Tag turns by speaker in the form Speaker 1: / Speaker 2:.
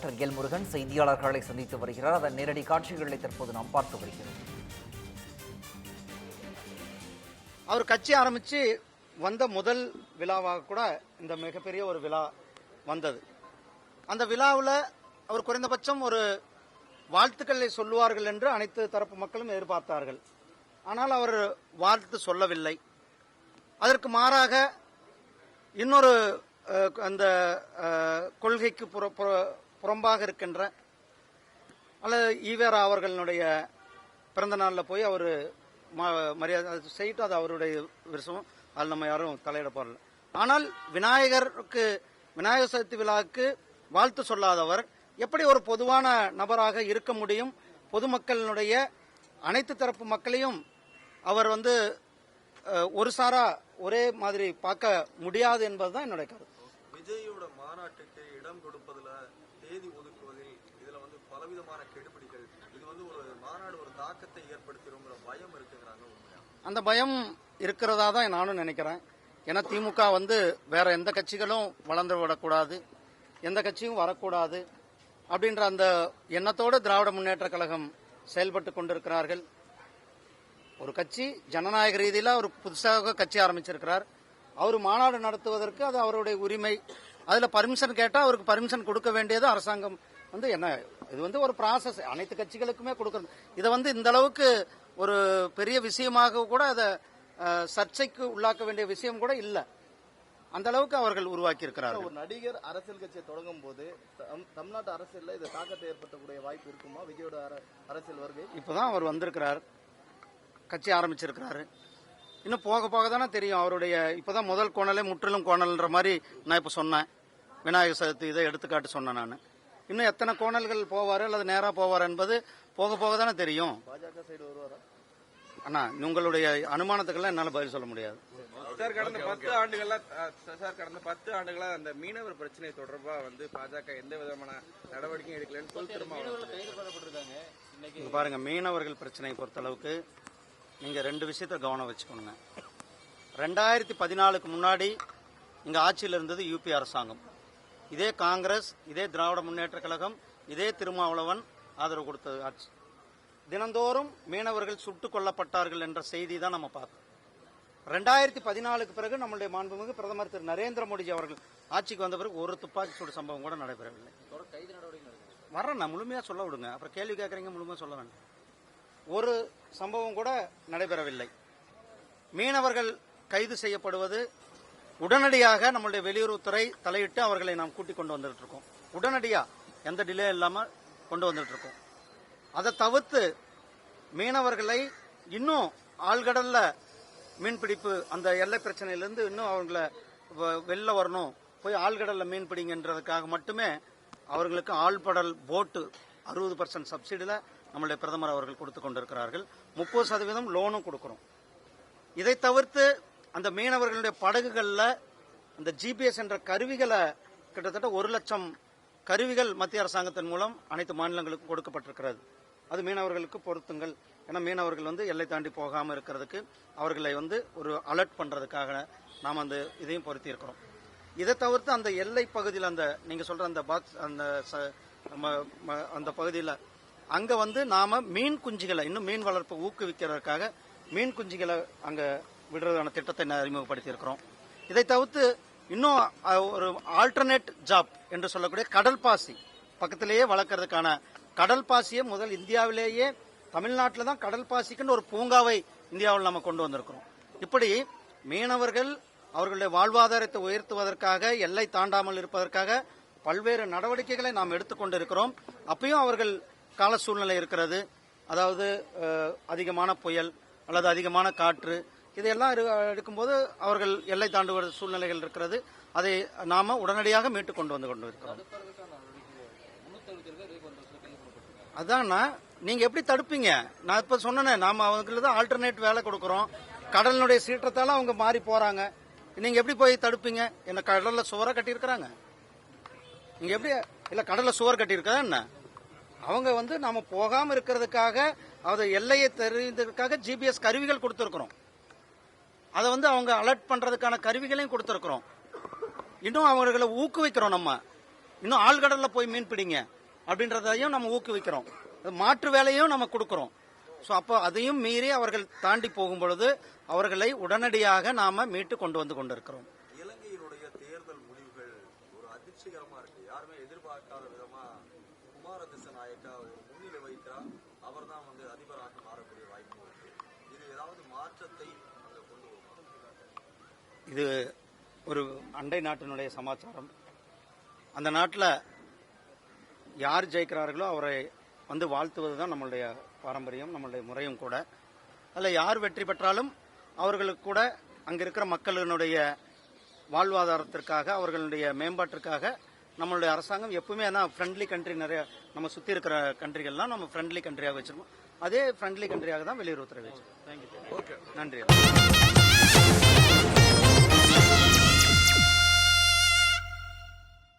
Speaker 1: Doctor L Murugan செய்தியாளர்களை சந்தித்து வருகிறார். அதன் நேரடி காட்சிகளை தற்போது நாம் பார்த்து வருகிறோம்.
Speaker 2: அவர் கட்சி ஆரம்பிச்சு வந்த முதல் விழாவாக கூட இந்த மிகப்பெரிய ஒரு விழா வந்தது. அந்த விழாவில் அவர் குறைந்தபட்சம் ஒரு வாழ்த்துக்களை சொல்லுவார்கள் என்று அனைத்து தரப்பு மக்களும் எதிர்பார்த்தார்கள். ஆனால் அவர் வாழ்த்து சொல்லவில்லை. அதற்கு மாறாக இன்னொரு அந்த கொள்கைக்கு புற புற- புறம்பாக இருக்கின்ற அல்லது ஈவேரா அவர்களுடைய பிறந்த நாளில் போய் அவர் மரியாதை அது செய்யிட்டு அது அவருடைய விஷயம் அதில் நம்ம யாரும் தலையிட போறல ஆனால் விநாயகருக்கு விநாயகர் சதுர்த்தி விழாவுக்கு வாழ்த்து சொல்லாதவர் எப்படி ஒரு பொதுவான நபராக இருக்க முடியும்? பொதுமக்களினுடைய அனைத்து தரப்பு மக்களையும் அவர் வந்து ஒரு சாரா ஒரே மாதிரி பார்க்க முடியாது என்பதுதான் என்னுடைய கருத்து.
Speaker 3: விஜயோட மாநாட்டுக்கு இடம் கொடுப்பதில் தேதி ஒதுக்குவதில் இதுல வந்து பலவிதமான கெடுபிடிகள் இது வந்து ஒரு மாநாடு ஒரு தாக்கத்தை ஏற்படுத்திடுங்கிற பயம் இருக்குங்கிறாங்க உண்மையா?
Speaker 2: அந்த பயம் இருக்கிறதா தான் நானும் நினைக்கிறேன். ஏன்னா திமுக வந்து வேற எந்த கட்சிகளும் வளர்ந்து விடக்கூடாது எந்த கட்சியும் வரக்கூடாது அப்படின்ற அந்த எண்ணத்தோடு திராவிட முன்னேற்ற கழகம் செயல்பட்டு கொண்டிருக்கிறார்கள். ஒரு கட்சி ஜனநாயக ரீதியில் அவர் புதுசாக கட்சி ஆரம்பிச்சிருக்கிறார். அவர் மாநாடு நடத்துவதற்கு அது அவருடைய உரிமை. அதில் பர்மிஷன் கேட்டால் அவருக்கு பர்மிஷன் கொடுக்க வேண்டியது அரசாங்கம் வந்து என்ன இது வந்து ஒரு ப்ராசஸ் அனைத்து கட்சிகளுக்குமே கொடுக்கறது இதை வந்து இந்த அளவுக்கு ஒரு பெரிய விஷயமாக கூட அதை சர்ச்சைக்கு உள்ளாக்க வேண்டிய விஷயம் கூட இல்லை. அந்த அளவுக்கு அவர்கள் உருவாக்கி இருக்கிறார்கள்
Speaker 4: ஒரு நடிகர் அரசியல் கட்சியை தொடங்கும் போது தம்- தமிழ்நாட்டு அரசியல்ல இது தாக்கத்தை ஏற்படுத்தக்கூடிய வாய்ப்பு இருக்குமா? விஜயோட அர- அரசியல் வருகை?
Speaker 2: இப்போதான் அவர் வந்திருக்கிறார். கட்சி ஆரம்பிச்சிருக்கிறாரு. இன்னும் போக போக தானே தெரியும். அவருடைய இப்போதான் முதல் கோணலே முற்றிலும் கோணல்ன்ற மாதிரி நான் இப்போ சொன்னேன். விநாயகர் சதுர்த்தி இதை எடுத்துக்காட்டு சொன்னேன் நான். இன்னும் எத்தனை கோணல்கள் போவார் அல்லது நேராக போவார் என்பது போக போக தானே தெரியும்.
Speaker 4: பாஜக சைடு வருவாரா?
Speaker 2: அண்ணா உங்களுடைய அனுமானத்துக்கெல்லாம் என்னால் பதில் சொல்ல முடியாது.
Speaker 5: சார் கடந்த பத்து ஆண்டுகளா சார் கடந்த பத்து ஆண்டுகளா அந்த மீனவர் பிரச்சனை தொடர்பா வந்து பாஜக எந்த விதமான நடவடிக்கையும் எடுக்கலன்னு திருமாவளவன்
Speaker 2: இங்க பாருங்க மீனவர்கள் பிரச்சனையை பொறுத்தளவுக்கு நீங்க ரெண்டு விஷயத்த கவனம் வச்சுக்கணுங்க. ரெண்டாயிரத்தி பதினாலுக்கு முன்னாடி இங்க ஆட்சியில் இருந்தது யூபி அரசாங்கம். இதே காங்கிரஸ் இதே திராவிட முன்னேற்ற கழகம் இதே திருமாவளவன் ஆதரவு கொடுத்தது. ஆட்சி. தினந்தோறும் மீனவர்கள் சுட்டுக் கொல்லப்பட்டார்கள் என்ற செய்தி தான் நம்ம பார்த்தோம். ரெண்டாயிரத்தி பதினாலுக்கு பிறகு நம்மளுடைய மாண்புமிகு பிரதமர் திரு நரேந்திர மோடிஜி அவர்கள் ஆட்சிக்கு வந்த பிறகு ஒரு துப்பாக்கி சூடு சம்பவம் கூட நடைபெறவில்லை. வர்றேன் நான் முழுமையா சொல்ல விடுங்க. அப்புறம் கேள்வி கேட்கறீங்க முழுமையா சொல்ல வேண்டாம். ஒரு சம்பவம் கூட நடைபெறவில்லை. மீனவர்கள் கைது செய்யப்படுவது உடனடியாக நம்மளுடைய வெளியுறவுத்துறை தலையிட்டு அவர்களை நாம் கூட்டிக் கொண்டு வந்துட்டு இருக்கோம் உடனடியா எந்த டிலே இல்லாம கொண்டு வந்துட்டு இருக்கோம் அதை தவிர்த்து மீனவர்களை இன்னும் ஆழ்கடல்ல மீன்பிடிப்பு அந்த எல்லை பிரச்சனையிலிருந்து இன்னும் அவங்கள வ- வெளில வரணும். போய் ஆழ்கடல்ல மீன் பிடிங்கன்றதுக்காக மட்டுமே அவர்களுக்கு ஆழ்படல் போட்டு அறுபது பர்சன்ட் சப்சிடியில் நம்மளுடைய பிரதமர் அவர்கள் கொடுத்து கொண்டிருக்கிறார்கள். முப்பது சதவீதம் லோனும் கொடுக்கிறோம். இதை தவிர்த்து அந்த மீனவர்களுடைய படகுகளில் அந்த ஜிபிஎஸ் என்ற கருவிகளை கிட்டத்தட்ட ஒரு லட்சம் கருவிகள் மத்திய அரசாங்கத்தின் மூலம் அனைத்து மாநிலங்களுக்கும் கொடுக்கப்பட்டிருக்கிறது. அது மீனவர்களுக்கு பொருத்துங்கள். ஏன்னா மீனவர்கள் வந்து எல்லை தாண்டி போகாமல் இருக்கிறதுக்கு அவர்களை வந்து ஒரு அலர்ட் பண்ணுறதுக்காக நாம் அந்த இதையும் பொருத்தி இருக்கிறோம். இதை தவிர்த்து அந்த எல்லை பகுதியில் அந்த நீங்க சொல்ற அந்த பாக்ஸ் அந்த ச- ம- அந்த பகுதியில் அங்க வந்து நாம மீன் குஞ்சுகளை இன்னும் மீன் வளர்ப்பை ஊக்குவிக்கிறதுக்காக மீன் குஞ்சுகளை அங்கே விடுறதான திட்டத்தை ந- அறிமுகப்படுத்தி இருக்கிறோம் இதை தவிர்த்து இன்னும் ஒரு ஆல்டர்னேட் ஜாப் என்று சொல்லக்கூடிய கடல் பாசி பக்கத்திலேயே வளர்க்கறதுக்கான கடல் பாசியை முதல் இந்தியாவிலேயே தமிழ்நாட்டில் தான் கடல் பாசிக்குன்னு ஒரு பூங்காவை இந்தியாவில் நம்ம கொண்டு வந்திருக்கிறோம். இப்படி மீனவர்கள் அவர்களுடைய வாழ்வாதாரத்தை உயர்த்துவதற்காக எல்லை தாண்டாமல் இருப்பதற்காக பல்வேறு நடவடிக்கைகளை நாம் எடுத்துக்கொண்டிருக்கிறோம் அப்பயும் அவர்கள் கால சூழ்நிலை இருக்கிறது. அதாவது அதிகமான புயல் அல்லது அதிகமான காற்று இதையெல்லாம் எடுக்கும்போது அவர்கள் எல்லை தாண்டுவது சூழ்நிலைகள் இருக்கிறது. அதை நாம உடனடியாக மீட்டு கொண்டு வந்து கொண்டு இருக்கிறோம் அதான்னா நீங்க எப்படி தடுப்பீங்க? நான் இப்ப சொன்னேன் நாம அவங்களுக்கு தான் ஆல்டர்னேட் வேலை கொடுக்கறோம். கடலினுடைய சீற்றத்தால அவங்க மாறி போறாங்க. நீங்க எப்படி போய் தடுப்பீங்க? என்ன கடல்ல சுவரை கட்டியிருக்கிறாங்க? நீங்க எப்படி இல்ல கடல்ல சுவர் கட்டியிருக்கா என்ன? அவங்க வந்து நாம போகாம இருக்கிறதுக்காக அதை எல்லையை தெரிந்ததுக்காக ஜிபிஎஸ் கருவிகள் கொடுத்துருக்குறோம். அதை வந்து அவங்க அலர்ட் பண்றதுக்கான கருவிகளையும் கொடுத்துருக்குறோம். இன்னும் அவர்களை ஊக்குவிக்கிறோம் நம்ம. இன்னும் ஆழ்கடல்ல போய் மீன் பிடிங்க அப்படின்றதையும் நம்ம ஊக்குவிக்கிறோம். மாற்று வேலையும் நம்ம கொடுக்கிறோம். ஸோ அப்போ அதையும் மீறி அவர்கள் தாண்டி போகும் பொழுது அவர்களை உடனடியாக நாம மீட்டு கொண்டு வந்து கொண்டிருக்கிறோம்.
Speaker 3: இலங்கையினுடைய தேர்தல் முடிவுகள் ஒரு அதிர்ச்சிகரமா இருக்கு. யாருமே எதிர்பார்க்காத விதமா குமார திசநாயக்கா ஒரு முன்னிலை வைக்கிறார் அவர்தான் வந்து அதிபராக மாறக்கூடிய வாய்ப்பு இருக்கு. இது ஏதாவது மாற்றத்தை
Speaker 2: இது ஒரு அண்டை நாட்டினுடைய சமாச்சாரம். அந்த நாட்டில் யார் ஜெயிக்கிறார்களோ அவரை வந்து வாழ்த்துவது தான் நம்மளுடைய பாரம்பரியம் நம்மளுடைய முறையும் கூட. அதில் யார் வெற்றி பெற்றாலும் அவர்களுக்கு கூட அங்கே இருக்கிற மக்களினுடைய வாழ்வாதாரத்திற்காக அவர்களுடைய மேம்பாட்டிற்காக நம்மளுடைய அரசாங்கம் எப்பவுமே ஏன்னா ஃப்ரெண்ட்லி கண்ட்ரி நிறைய நம்ம சுற்றி இருக்கிற கண்ட்ரிகள்லாம் நம்ம ஃப்ரெண்ட்லி கண்ட்ரியாக வச்சிருக்கோம். அதே ஃப்ரெண்ட்லி கண்ட்ரியாக தான் வெளியுறவுத்துறை வச்சிருக்கோம் நன்றி.